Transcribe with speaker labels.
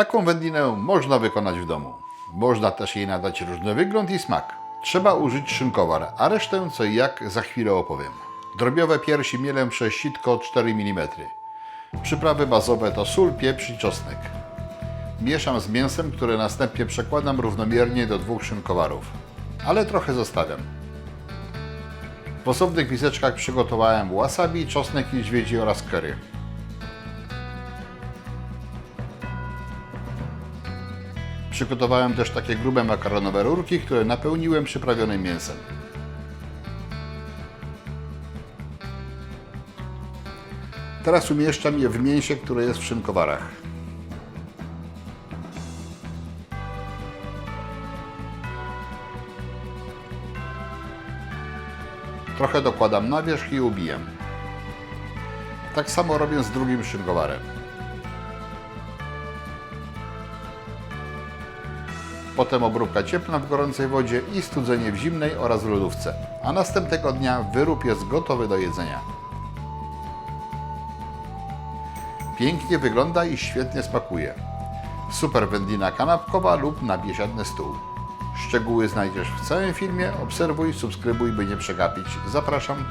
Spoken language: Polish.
Speaker 1: Taką wędlinę można wykonać w domu. Można też jej nadać różny wygląd i smak. Trzeba użyć szynkowar, a resztę co i jak za chwilę opowiem. Drobiowe piersi mielę przez sitko 4 mm. Przyprawy bazowe to sól, pieprz i czosnek. Mieszam z mięsem, które następnie przekładam równomiernie do dwóch szynkowarów, ale trochę zostawiam. W osobnych miseczkach przygotowałem wasabi, czosnek niedźwiedzi oraz curry. Przygotowałem też takie grube makaronowe rurki, które napełniłem przyprawionym mięsem. Teraz umieszczam je w mięsie, które jest w szynkowarach. Trochę dokładam na wierzch i ubijam. Tak samo robię z drugim szynkowarem. Potem obróbka cieplna w gorącej wodzie i studzenie w zimnej oraz w lodówce. A następnego dnia wyrób jest gotowy do jedzenia. Pięknie wygląda i świetnie smakuje. Super wędlina kanapkowa lub na biesiadny stół. Szczegóły znajdziesz w całym filmie. Obserwuj, subskrybuj, by nie przegapić. Zapraszam.